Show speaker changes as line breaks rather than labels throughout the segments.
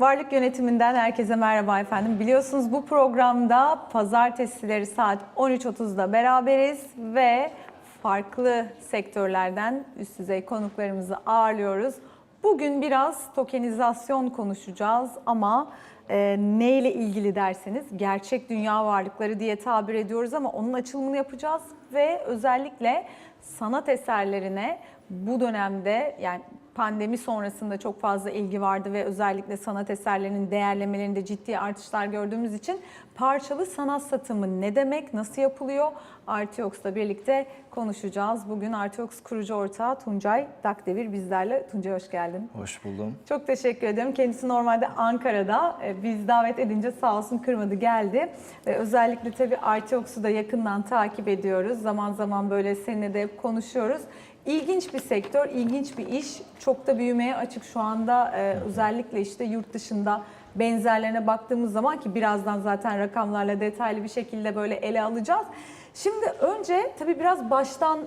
Varlık yönetiminden herkese merhaba efendim. Biliyorsunuz bu programda pazartesileri saat 13.30'da beraberiz ve farklı sektörlerden üst düzey konuklarımızı ağırlıyoruz. Bugün biraz tokenizasyon konuşacağız ama e, neyle ilgili derseniz gerçek dünya varlıkları diye tabir ediyoruz ama onun açılımını yapacağız ve özellikle sanat eserlerine bu dönemde yani pandemi sonrasında çok fazla ilgi vardı ve özellikle sanat eserlerinin değerlemelerinde ciddi artışlar gördüğümüz için parçalı sanat satımı ne demek, nasıl yapılıyor? Artiox'la birlikte konuşacağız. Bugün Artiox kurucu ortağı Tuncay Dakdevir bizlerle. Tuncay hoş geldin.
Hoş buldum.
Çok teşekkür ediyorum. Kendisi normalde Ankara'da. Ee, Biz davet edince sağ olsun kırmadı geldi. Ve özellikle tabii Artiox'u da yakından takip ediyoruz. Zaman zaman böyle seninle de hep konuşuyoruz. İlginç bir sektör, ilginç bir iş. Çok da büyümeye açık şu anda e, özellikle işte yurt dışında benzerlerine baktığımız zaman ki birazdan zaten rakamlarla detaylı bir şekilde böyle ele alacağız. Şimdi önce tabii biraz baştan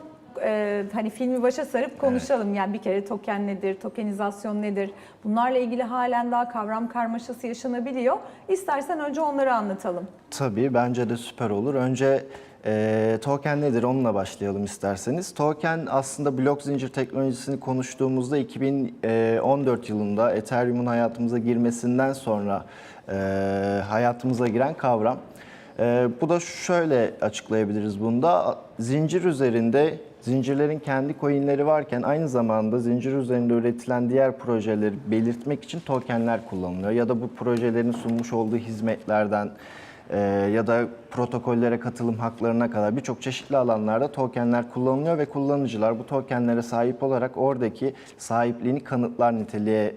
e, hani filmi başa sarıp konuşalım. Yani bir kere token nedir, tokenizasyon nedir? Bunlarla ilgili halen daha kavram karmaşası yaşanabiliyor. İstersen önce onları anlatalım.
Tabii bence de süper olur. Önce e, token nedir onunla başlayalım isterseniz. Token aslında blok zincir teknolojisini konuştuğumuzda 2014 yılında Ethereum'un hayatımıza girmesinden sonra e, hayatımıza giren kavram. E, bu da şöyle açıklayabiliriz bunda. Zincir üzerinde zincirlerin kendi coinleri varken aynı zamanda zincir üzerinde üretilen diğer projeleri belirtmek için tokenler kullanılıyor. Ya da bu projelerin sunmuş olduğu hizmetlerden e, ya da protokollere katılım haklarına kadar birçok çeşitli alanlarda tokenler kullanılıyor ve kullanıcılar bu tokenlere sahip olarak oradaki sahipliğini kanıtlar niteliğe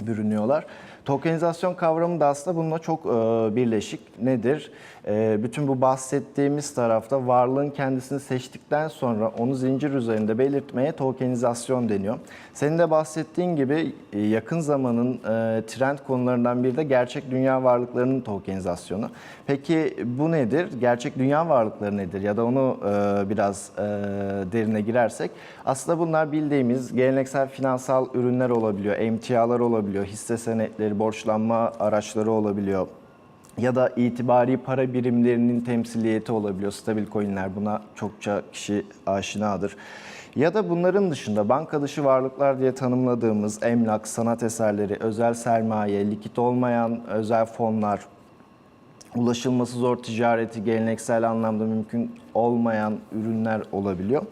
bürünüyorlar. Tokenizasyon kavramı da aslında bununla çok e, birleşik. Nedir? E, bütün bu bahsettiğimiz tarafta varlığın kendisini seçtikten sonra onu zincir üzerinde belirtmeye tokenizasyon deniyor. Senin de bahsettiğin gibi e, yakın zamanın e, trend konularından biri de gerçek dünya varlıklarının tokenizasyonu. Peki bu nedir? Gerçek dünya varlıkları nedir? Ya da onu e, biraz derine girersek aslında bunlar bildiğimiz geleneksel finansal ürünler olabiliyor, emtialar olabiliyor, hisse senetleri, borçlanma araçları olabiliyor ya da itibari para birimlerinin temsiliyeti olabiliyor. Stabil coinler buna çokça kişi aşinadır. Ya da bunların dışında banka dışı varlıklar diye tanımladığımız emlak, sanat eserleri, özel sermaye, likit olmayan özel fonlar, ulaşılması zor ticareti, geleneksel anlamda mümkün olmayan ürünler olabiliyor.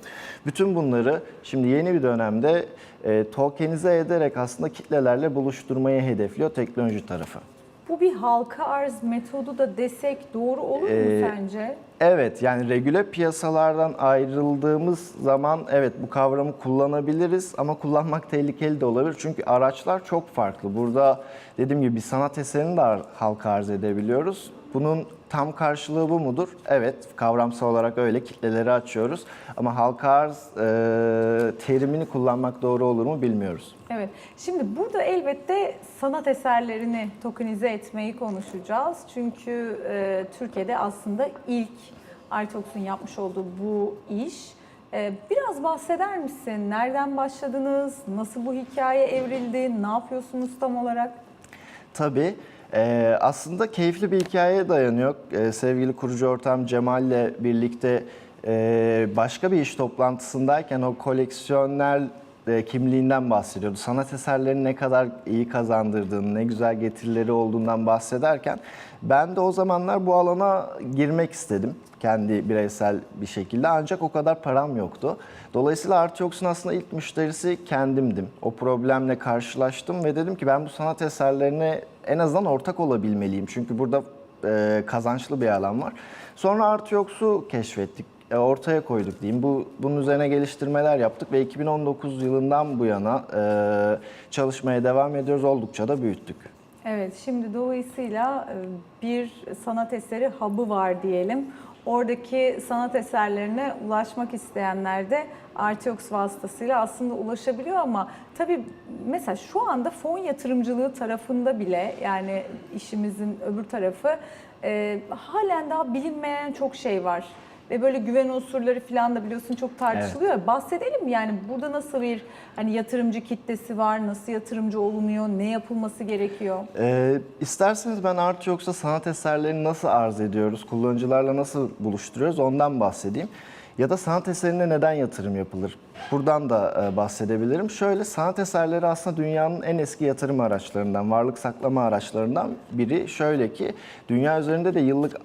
Bütün bunları şimdi yeni bir dönemde e, tokenize ederek aslında kitlelerle buluşturmayı hedefliyor teknoloji tarafı.
Bu bir halka arz metodu da desek doğru olur mu
Ee,
sence?
Evet yani regüle piyasalardan ayrıldığımız zaman evet bu kavramı kullanabiliriz ama kullanmak tehlikeli de olabilir. Çünkü araçlar çok farklı. Burada dediğim gibi bir sanat eserini de halka arz edebiliyoruz. Bunun tam karşılığı bu mudur? Evet kavramsal olarak öyle kitleleri açıyoruz. Ama halka arz e, terimini kullanmak doğru olur mu bilmiyoruz.
Evet. Şimdi burada elbette sanat eserlerini tokenize etmeyi konuşacağız. Çünkü e, Türkiye'de aslında ilk Artox'un yapmış olduğu bu iş. E, biraz bahseder misin? Nereden başladınız? Nasıl bu hikaye evrildi? Ne yapıyorsunuz tam olarak?
Tabii. Ee, aslında keyifli bir hikayeye dayanıyor. Ee, sevgili kurucu ortağım Cemal'le birlikte e, başka bir iş toplantısındayken o koleksiyoner e, kimliğinden bahsediyordu. Sanat eserlerini ne kadar iyi kazandırdığını, ne güzel getirileri olduğundan bahsederken ben de o zamanlar bu alana girmek istedim kendi bireysel bir şekilde ancak o kadar param yoktu. Dolayısıyla Artiox'un aslında ilk müşterisi kendimdim. O problemle karşılaştım ve dedim ki ben bu sanat eserlerine en azından ortak olabilmeliyim. Çünkü burada e, kazançlı bir alan var. Sonra Artiox'u keşfettik e, ortaya koyduk diyeyim. Bu bunun üzerine geliştirmeler yaptık ve 2019 yılından bu yana e, çalışmaya devam ediyoruz. Oldukça da büyüttük.
Evet, şimdi dolayısıyla e, bir sanat eseri hub'ı var diyelim. Oradaki sanat eserlerine ulaşmak isteyenler de Artiox vasıtasıyla aslında ulaşabiliyor ama tabii mesela şu anda fon yatırımcılığı tarafında bile yani işimizin öbür tarafı e, halen daha bilinmeyen çok şey var. Ve böyle güven unsurları falan da biliyorsun çok tartışılıyor. ya. Bahsedelim mi? yani burada nasıl bir hani yatırımcı kitlesi var, nasıl yatırımcı olunuyor, ne yapılması gerekiyor?
Ee, isterseniz ben artı yoksa sanat eserlerini nasıl arz ediyoruz, kullanıcılarla nasıl buluşturuyoruz ondan bahsedeyim. Ya da sanat eserine neden yatırım yapılır? Buradan da e, bahsedebilirim. Şöyle sanat eserleri aslında dünyanın en eski yatırım araçlarından, varlık saklama araçlarından biri. Şöyle ki dünya üzerinde de yıllık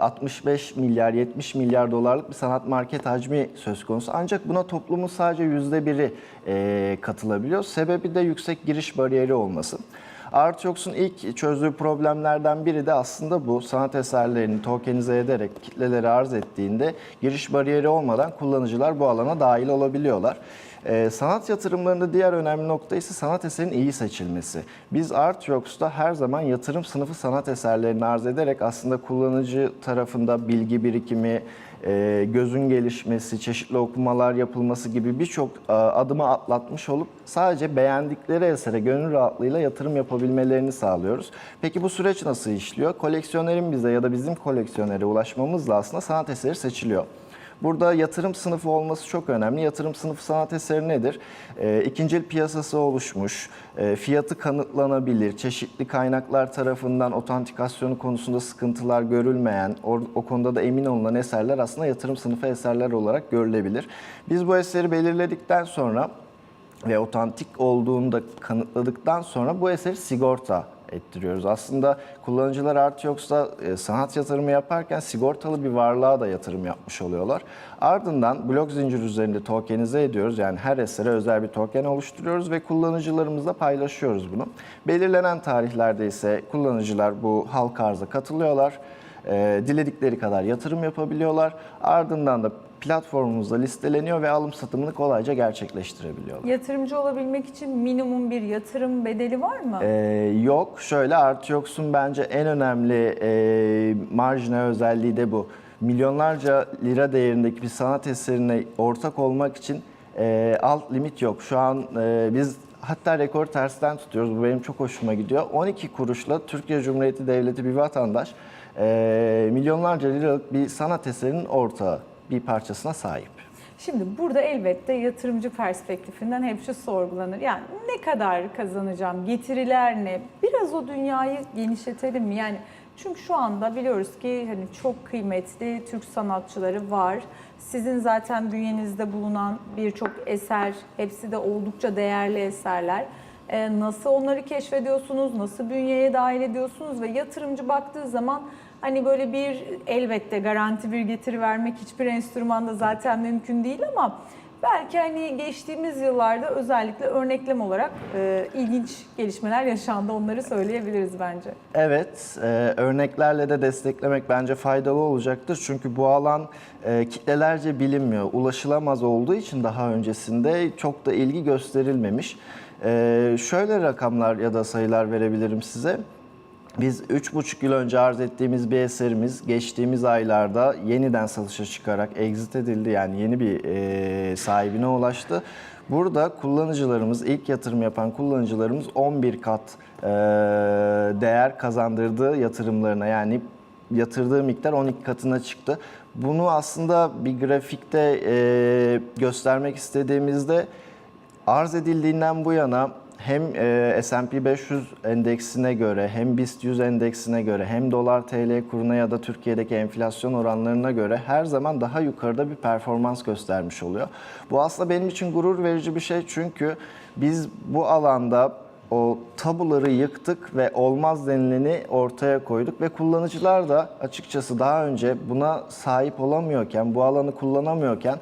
65 milyar 70 milyar dolarlık bir sanat market hacmi söz konusu. Ancak buna toplumun sadece yüzde biri e, katılabiliyor. Sebebi de yüksek giriş bariyeri olması. Artyox'un ilk çözdüğü problemlerden biri de aslında bu. Sanat eserlerini tokenize ederek kitlelere arz ettiğinde giriş bariyeri olmadan kullanıcılar bu alana dahil olabiliyorlar. Ee, sanat yatırımlarında diğer önemli nokta ise sanat eserinin iyi seçilmesi. Biz Artyox'ta her zaman yatırım sınıfı sanat eserlerini arz ederek aslında kullanıcı tarafında bilgi birikimi, e, gözün gelişmesi, çeşitli okumalar yapılması gibi birçok e, adımı atlatmış olup sadece beğendikleri esere gönül rahatlığıyla yatırım yapabilmelerini sağlıyoruz. Peki bu süreç nasıl işliyor? Koleksiyonerin bize ya da bizim koleksiyonere ulaşmamızla aslında sanat eseri seçiliyor. Burada yatırım sınıfı olması çok önemli. Yatırım sınıfı sanat eseri nedir? E, ikincil piyasası oluşmuş, e, fiyatı kanıtlanabilir, çeşitli kaynaklar tarafından otantikasyonu konusunda sıkıntılar görülmeyen, o, o konuda da emin olunan eserler aslında yatırım sınıfı eserler olarak görülebilir. Biz bu eseri belirledikten sonra ve otantik olduğunu da kanıtladıktan sonra bu eseri sigorta ettiriyoruz. Aslında kullanıcılar artı yoksa e, sanat yatırımı yaparken sigortalı bir varlığa da yatırım yapmış oluyorlar. Ardından blok zincir üzerinde tokenize ediyoruz. Yani her esere özel bir token oluşturuyoruz ve kullanıcılarımızla paylaşıyoruz bunu. Belirlenen tarihlerde ise kullanıcılar bu halka arza katılıyorlar. E, diledikleri kadar yatırım yapabiliyorlar. Ardından da platformumuzda listeleniyor ve alım satımını kolayca gerçekleştirebiliyorlar.
Yatırımcı olabilmek için minimum bir yatırım bedeli var mı?
Ee, yok. Şöyle artı yoksun bence en önemli e, marjinal özelliği de bu. Milyonlarca lira değerindeki bir sanat eserine ortak olmak için e, alt limit yok. Şu an e, biz hatta rekor tersten tutuyoruz. Bu benim çok hoşuma gidiyor. 12 kuruşla Türkiye Cumhuriyeti Devleti bir vatandaş e, milyonlarca liralık bir sanat eserinin ortağı bir parçasına sahip.
Şimdi burada elbette yatırımcı perspektifinden hep şu sorgulanır. Yani ne kadar kazanacağım, getiriler ne? Biraz o dünyayı genişletelim mi? Yani çünkü şu anda biliyoruz ki hani çok kıymetli Türk sanatçıları var. Sizin zaten bünyenizde bulunan birçok eser, hepsi de oldukça değerli eserler. Ee, nasıl onları keşfediyorsunuz, nasıl bünyeye dahil ediyorsunuz ve yatırımcı baktığı zaman hani böyle bir elbette garanti bir getiri vermek hiçbir enstrümanda zaten mümkün değil ama belki hani geçtiğimiz yıllarda özellikle örneklem olarak e, ilginç gelişmeler yaşandı onları söyleyebiliriz bence.
Evet, e, örneklerle de desteklemek bence faydalı olacaktır. Çünkü bu alan e, kitlelerce bilinmiyor. Ulaşılamaz olduğu için daha öncesinde çok da ilgi gösterilmemiş. E, şöyle rakamlar ya da sayılar verebilirim size. Biz 3,5 yıl önce arz ettiğimiz bir eserimiz geçtiğimiz aylarda yeniden satışa çıkarak exit edildi. Yani yeni bir e, sahibine ulaştı. Burada kullanıcılarımız, ilk yatırım yapan kullanıcılarımız 11 kat e, değer kazandırdığı yatırımlarına yani yatırdığı miktar 12 katına çıktı. Bunu aslında bir grafikte e, göstermek istediğimizde arz edildiğinden bu yana hem e, S&P 500 endeksine göre hem BIST 100 endeksine göre hem dolar TL kuruna ya da Türkiye'deki enflasyon oranlarına göre her zaman daha yukarıda bir performans göstermiş oluyor. Bu aslında benim için gurur verici bir şey çünkü biz bu alanda o tabuları yıktık ve olmaz denileni ortaya koyduk ve kullanıcılar da açıkçası daha önce buna sahip olamıyorken, bu alanı kullanamıyorken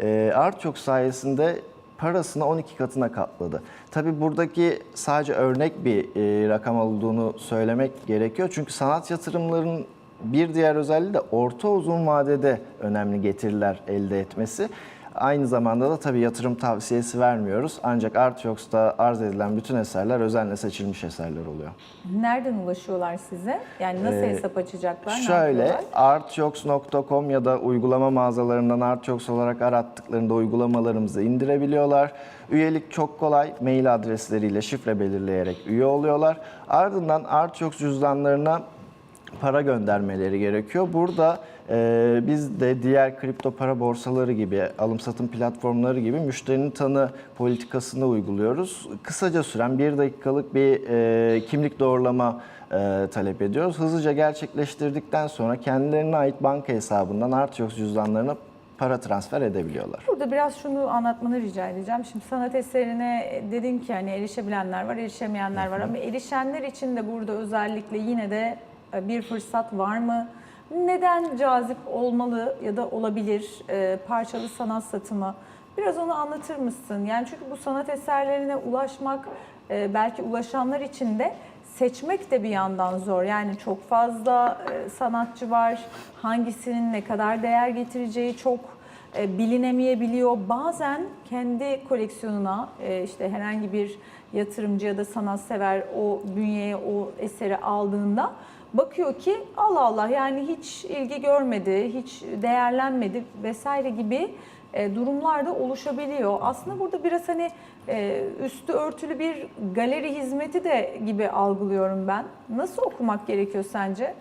e, Artçok sayesinde parasını 12 katına katladı. Tabi buradaki sadece örnek bir e, rakam olduğunu söylemek gerekiyor. Çünkü sanat yatırımlarının bir diğer özelliği de orta uzun vadede önemli getiriler elde etmesi. Aynı zamanda da tabii yatırım tavsiyesi vermiyoruz. Ancak Artyox'ta arz edilen bütün eserler özenle seçilmiş eserler oluyor.
Nereden ulaşıyorlar size? Yani nasıl
Ee,
hesap açacaklar?
Şöyle artyox.com ya da uygulama mağazalarından Artyox olarak arattıklarında uygulamalarımızı indirebiliyorlar. Üyelik çok kolay. Mail adresleriyle şifre belirleyerek üye oluyorlar. Ardından Artyox cüzdanlarına para göndermeleri gerekiyor. Burada e, biz de diğer kripto para borsaları gibi, alım satım platformları gibi müşterinin tanı politikasını uyguluyoruz. Kısaca süren bir dakikalık bir e, kimlik doğrulama e, talep ediyoruz. Hızlıca gerçekleştirdikten sonra kendilerine ait banka hesabından Artiox cüzdanlarına para transfer edebiliyorlar.
Burada biraz şunu anlatmanı rica edeceğim. Şimdi sanat eserine dedin ki hani erişebilenler var, erişemeyenler var ama erişenler için de burada özellikle yine de e, bir fırsat var mı? Neden cazip olmalı ya da olabilir e, parçalı sanat satımı? Biraz onu anlatır mısın? Yani çünkü bu sanat eserlerine ulaşmak e, belki ulaşanlar için de seçmek de bir yandan zor. Yani çok fazla e, sanatçı var. Hangisinin ne kadar değer getireceği çok e, bilinemeyebiliyor. Bazen kendi koleksiyonuna e, işte herhangi bir yatırımcı ya da sanatsever o bünyeye o eseri aldığında bakıyor ki Allah Allah yani hiç ilgi görmedi, hiç değerlenmedi vesaire gibi e, durumlar da oluşabiliyor. Aslında burada biraz hani e, üstü örtülü bir galeri hizmeti de gibi algılıyorum ben. Nasıl okumak gerekiyor sence?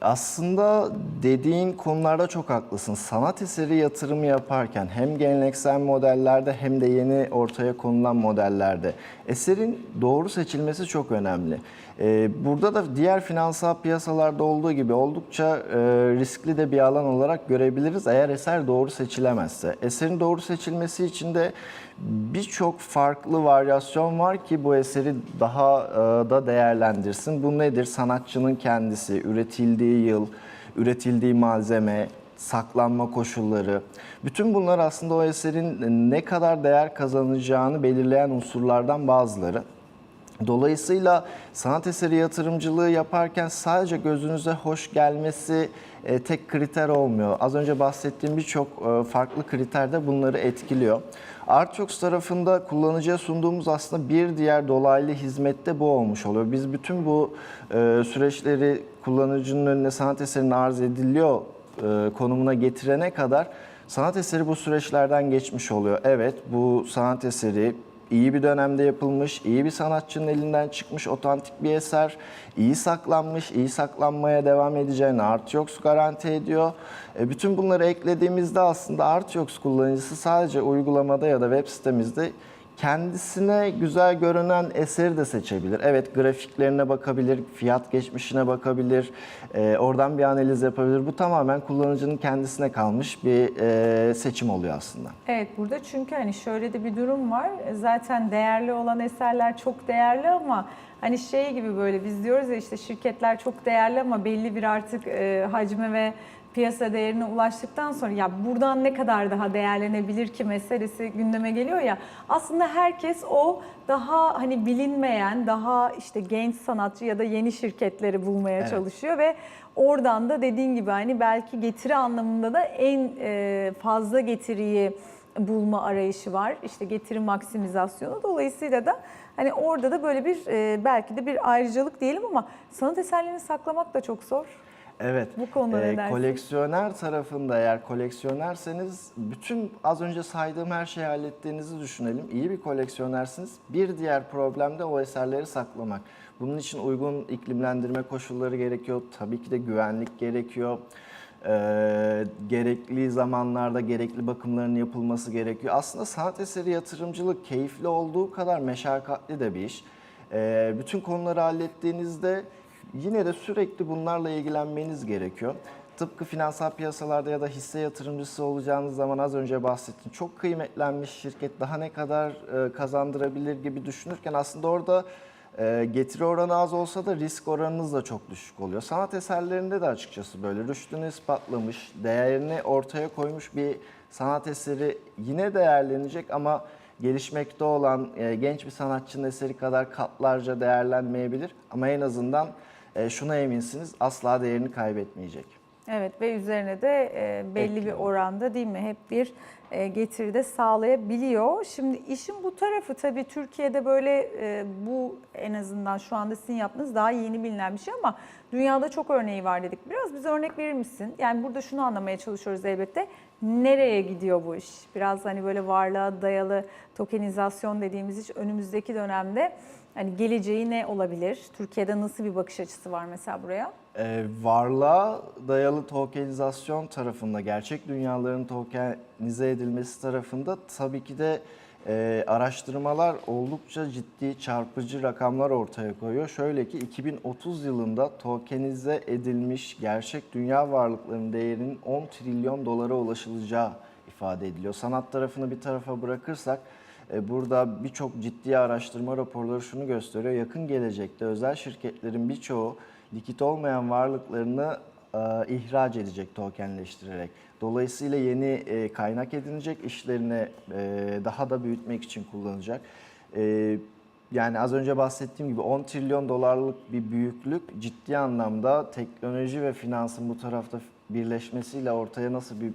Aslında dediğin konularda çok haklısın. Sanat eseri yatırımı yaparken hem geleneksel modellerde hem de yeni ortaya konulan modellerde eserin doğru seçilmesi çok önemli. Ee, Burada da diğer finansal piyasalarda olduğu gibi oldukça e, riskli de bir alan olarak görebiliriz eğer eser doğru seçilemezse. Eserin doğru seçilmesi için de birçok farklı varyasyon var ki bu eseri daha e, da değerlendirsin. Bu nedir? Sanatçının kendisi, üretildiği yıl, üretildiği malzeme, saklanma koşulları. Bütün bunlar aslında o eserin ne kadar değer kazanacağını belirleyen unsurlardan bazıları. Dolayısıyla sanat eseri yatırımcılığı yaparken sadece gözünüze hoş gelmesi e, tek kriter olmuyor. Az önce bahsettiğim birçok e, farklı kriter de bunları etkiliyor. Artyox tarafında kullanıcıya sunduğumuz aslında bir diğer dolaylı hizmette bu olmuş oluyor. Biz bütün bu e, süreçleri kullanıcının önüne sanat eserinin arz ediliyor konumuna getirene kadar sanat eseri bu süreçlerden geçmiş oluyor. Evet bu sanat eseri iyi bir dönemde yapılmış, iyi bir sanatçının elinden çıkmış otantik bir eser, iyi saklanmış, iyi saklanmaya devam edeceğini Artyox garanti ediyor. E, bütün bunları eklediğimizde aslında Artyox kullanıcısı sadece uygulamada ya da web sitemizde kendisine güzel görünen eseri de seçebilir. Evet grafiklerine bakabilir, fiyat geçmişine bakabilir, e, oradan bir analiz yapabilir. Bu tamamen kullanıcının kendisine kalmış bir e, seçim oluyor aslında.
Evet burada çünkü hani şöyle de bir durum var. Zaten değerli olan eserler çok değerli ama hani şey gibi böyle biz diyoruz ya işte şirketler çok değerli ama belli bir artık e, hacme ve piyasa değerine ulaştıktan sonra ya buradan ne kadar daha değerlenebilir ki meselesi gündeme geliyor ya. Aslında herkes o daha hani bilinmeyen, daha işte genç sanatçı ya da yeni şirketleri bulmaya
Evet.
çalışıyor ve oradan da dediğin gibi hani belki getiri anlamında da en e, fazla getiriyi bulma arayışı var. İşte getiri maksimizasyonu. Dolayısıyla da hani orada da böyle bir e, belki de bir ayrıcalık diyelim ama sanat eserlerini saklamak da çok zor.
Evet.
Bu konuda ne dersin?
Koleksiyoner tarafında eğer koleksiyonerseniz bütün az önce saydığım her şeyi hallettiğinizi düşünelim. İyi bir koleksiyonersiniz. Bir diğer problem de o eserleri saklamak. Bunun için uygun iklimlendirme koşulları gerekiyor. Tabii ki de güvenlik gerekiyor. Ee, gerekli zamanlarda gerekli bakımların yapılması gerekiyor. Aslında sanat eseri yatırımcılık keyifli olduğu kadar meşakkatli de bir iş. Ee, bütün konuları hallettiğinizde yine de sürekli bunlarla ilgilenmeniz gerekiyor. Tıpkı finansal piyasalarda ya da hisse yatırımcısı olacağınız zaman az önce bahsettim. Çok kıymetlenmiş şirket daha ne kadar e, kazandırabilir gibi düşünürken aslında orada e, getiri oranı az olsa da risk oranınız da çok düşük oluyor. Sanat eserlerinde de açıkçası böyle rüştünü ispatlamış, değerini ortaya koymuş bir sanat eseri yine değerlenecek ama gelişmekte olan e, genç bir sanatçının eseri kadar katlarca değerlenmeyebilir. Ama en azından e, şuna eminsiniz asla değerini kaybetmeyecek.
Evet ve üzerine de e, belli bir
Ekliyor.
oranda değil mi hep bir e, getiri de sağlayabiliyor. Şimdi işin bu tarafı tabii Türkiye'de böyle e, bu en azından şu anda sizin yaptığınız daha yeni bilinen bir şey ama dünyada çok örneği var dedik. Biraz bize örnek verir misin? Yani burada şunu anlamaya çalışıyoruz elbette. Nereye gidiyor bu iş? Biraz hani böyle varlığa dayalı tokenizasyon dediğimiz iş önümüzdeki dönemde Hani geleceği ne olabilir? Türkiye'de nasıl bir bakış açısı var mesela buraya?
Ee, varlığa dayalı tokenizasyon tarafında, gerçek dünyaların tokenize edilmesi tarafında tabii ki de e, araştırmalar oldukça ciddi çarpıcı rakamlar ortaya koyuyor. Şöyle ki 2030 yılında tokenize edilmiş gerçek dünya varlıklarının değerinin 10 trilyon dolara ulaşılacağı ifade ediliyor. Sanat tarafını bir tarafa bırakırsak Burada birçok ciddi araştırma raporları şunu gösteriyor. Yakın gelecekte özel şirketlerin birçoğu likit olmayan varlıklarını e, ihraç edecek tokenleştirerek. Dolayısıyla yeni e, kaynak edinecek, işlerini e, daha da büyütmek için kullanacak. E, yani az önce bahsettiğim gibi 10 trilyon dolarlık bir büyüklük ciddi anlamda teknoloji ve finansın bu tarafta birleşmesiyle ortaya nasıl bir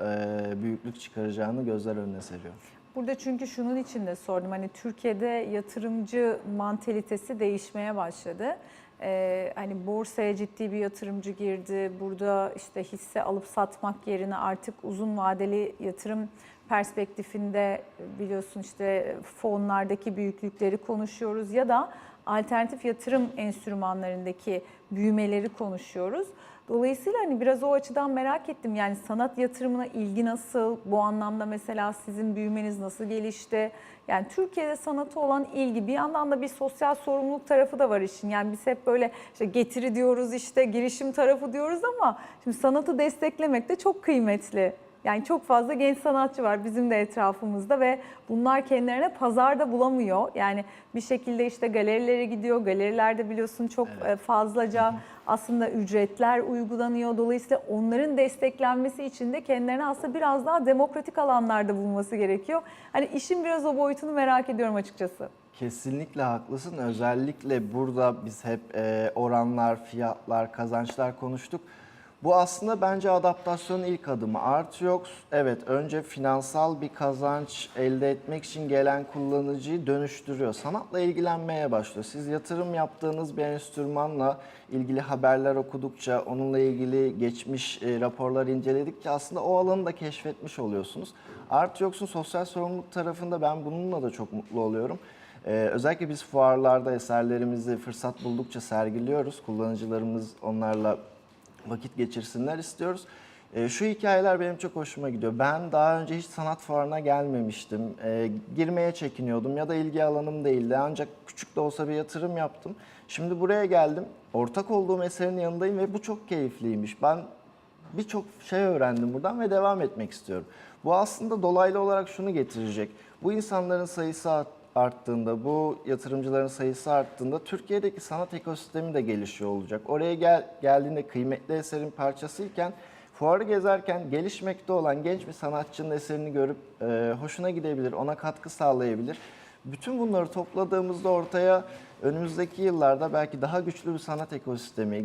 e, büyüklük çıkaracağını gözler önüne seriyor.
Burada çünkü şunun için de sordum. Hani Türkiye'de yatırımcı mantalitesi değişmeye başladı. Ee, hani borsaya ciddi bir yatırımcı girdi. Burada işte hisse alıp satmak yerine artık uzun vadeli yatırım perspektifinde biliyorsun işte fonlardaki büyüklükleri konuşuyoruz ya da alternatif yatırım enstrümanlarındaki büyümeleri konuşuyoruz. Dolayısıyla hani biraz o açıdan merak ettim. Yani sanat yatırımına ilgi nasıl? Bu anlamda mesela sizin büyümeniz nasıl gelişti? Yani Türkiye'de sanata olan ilgi bir yandan da bir sosyal sorumluluk tarafı da var işin. Yani biz hep böyle işte getiri diyoruz işte girişim tarafı diyoruz ama şimdi sanatı desteklemek de çok kıymetli. Yani çok fazla genç sanatçı var bizim de etrafımızda ve bunlar kendilerine pazarda bulamıyor. Yani bir şekilde işte galerilere gidiyor. Galerilerde biliyorsun çok e, fazlaca aslında ücretler uygulanıyor. Dolayısıyla onların desteklenmesi için de kendilerine aslında biraz daha demokratik alanlarda bulunması gerekiyor. Hani işin biraz o boyutunu merak ediyorum açıkçası.
Kesinlikle haklısın. Özellikle burada biz hep e, oranlar, fiyatlar, kazançlar konuştuk. Bu aslında bence adaptasyonun ilk adımı. Artı yok, evet önce finansal bir kazanç elde etmek için gelen kullanıcıyı dönüştürüyor. Sanatla ilgilenmeye başlıyor. Siz yatırım yaptığınız bir enstrümanla ilgili haberler okudukça, onunla ilgili geçmiş e, raporlar inceledikçe aslında o alanı da keşfetmiş oluyorsunuz. Artı yoksun sosyal sorumluluk tarafında ben bununla da çok mutlu oluyorum. Ee, özellikle biz fuarlarda eserlerimizi fırsat buldukça sergiliyoruz. Kullanıcılarımız onlarla vakit geçirsinler istiyoruz. Ee, şu hikayeler benim çok hoşuma gidiyor. Ben daha önce hiç sanat fuarına gelmemiştim. Ee, girmeye çekiniyordum ya da ilgi alanım değildi. Ancak küçük de olsa bir yatırım yaptım. Şimdi buraya geldim. Ortak olduğum eserin yanındayım ve bu çok keyifliymiş. Ben birçok şey öğrendim buradan ve devam etmek istiyorum. Bu aslında dolaylı olarak şunu getirecek. Bu insanların sayısı art- arttığında, bu yatırımcıların sayısı arttığında Türkiye'deki sanat ekosistemi de gelişiyor olacak. Oraya gel, geldiğinde kıymetli eserin parçasıyken fuarı gezerken gelişmekte olan genç bir sanatçının eserini görüp e, hoşuna gidebilir, ona katkı sağlayabilir. Bütün bunları topladığımızda ortaya önümüzdeki yıllarda belki daha güçlü bir sanat ekosistemi,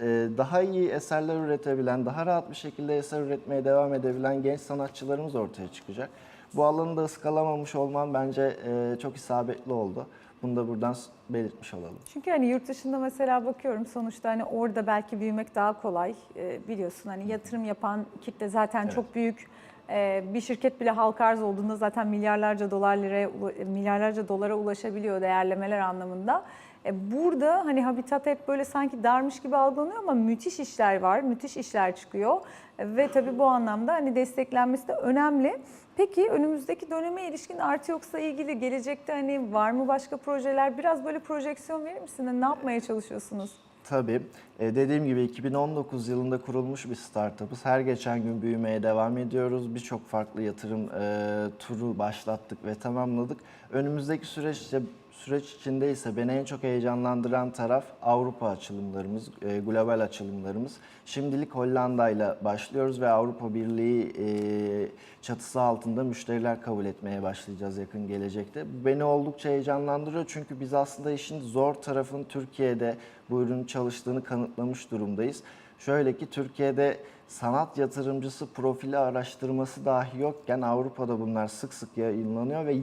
e, daha iyi eserler üretebilen, daha rahat bir şekilde eser üretmeye devam edebilen genç sanatçılarımız ortaya çıkacak. Bu alanı da ıskalamamış olman bence e, çok isabetli oldu. Bunu da buradan belirtmiş olalım.
Çünkü hani yurt dışında mesela bakıyorum sonuçta hani orada belki büyümek daha kolay. Ee, biliyorsun hani yatırım yapan kitle zaten
Evet.
çok büyük. Ee, bir şirket bile halka arz olduğunda zaten milyarlarca dolarlara milyarlarca dolara ulaşabiliyor değerlemeler anlamında. Ee, burada hani Habitat hep böyle sanki darmış gibi algılanıyor ama müthiş işler var, müthiş işler çıkıyor. Ee, Ve tabii bu anlamda hani desteklenmesi de önemli. Peki önümüzdeki döneme ilişkin artı yoksa ilgili gelecekte hani var mı başka projeler? Biraz böyle projeksiyon verir misin? Hani Ne yapmaya çalışıyorsunuz?
Tabii. E, dediğim gibi 2019 yılında kurulmuş bir startup'ız. Her geçen gün büyümeye devam ediyoruz. Birçok farklı yatırım e, turu başlattık ve tamamladık. Önümüzdeki süreçte süreç içinde ise beni en çok heyecanlandıran taraf Avrupa açılımlarımız, e, global açılımlarımız. Şimdilik Hollanda ile başlıyoruz ve Avrupa Birliği e, çatısı altında müşteriler kabul etmeye başlayacağız yakın gelecekte. Bu beni oldukça heyecanlandırıyor çünkü biz aslında işin zor tarafını Türkiye'de bu ürünün çalıştığını kanıtlamış durumdayız. Şöyle ki Türkiye'de sanat yatırımcısı profili araştırması dahi yokken Avrupa'da bunlar sık sık yayınlanıyor ve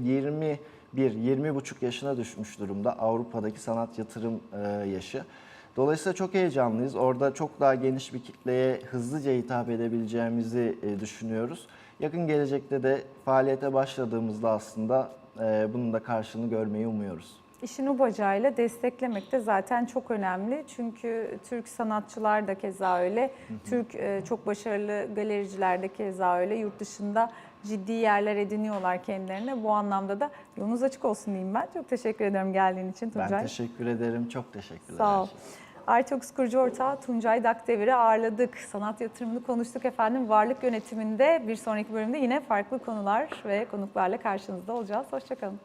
21 20,5 yaşına düşmüş durumda Avrupa'daki sanat yatırım e, yaşı. Dolayısıyla çok heyecanlıyız. Orada çok daha geniş bir kitleye hızlıca hitap edebileceğimizi e, düşünüyoruz. Yakın gelecekte de faaliyete başladığımızda aslında e, bunun da karşılığını görmeyi umuyoruz.
İşin o bacağıyla desteklemek de zaten çok önemli. Çünkü Türk sanatçılar da keza öyle. Türk çok başarılı galericiler de keza öyle. Yurt dışında ciddi yerler ediniyorlar kendilerine. Bu anlamda da yolunuz açık olsun diyeyim ben. Çok teşekkür ederim geldiğin için
Ben
Tuncay.
teşekkür ederim. Çok teşekkürler.
Sağ ol.
şey.
Artox kurucu ortağı Tuncay Dakdevir'i ağırladık. Sanat yatırımını konuştuk efendim. Varlık yönetiminde bir sonraki bölümde yine farklı konular ve konuklarla karşınızda olacağız. Hoşçakalın.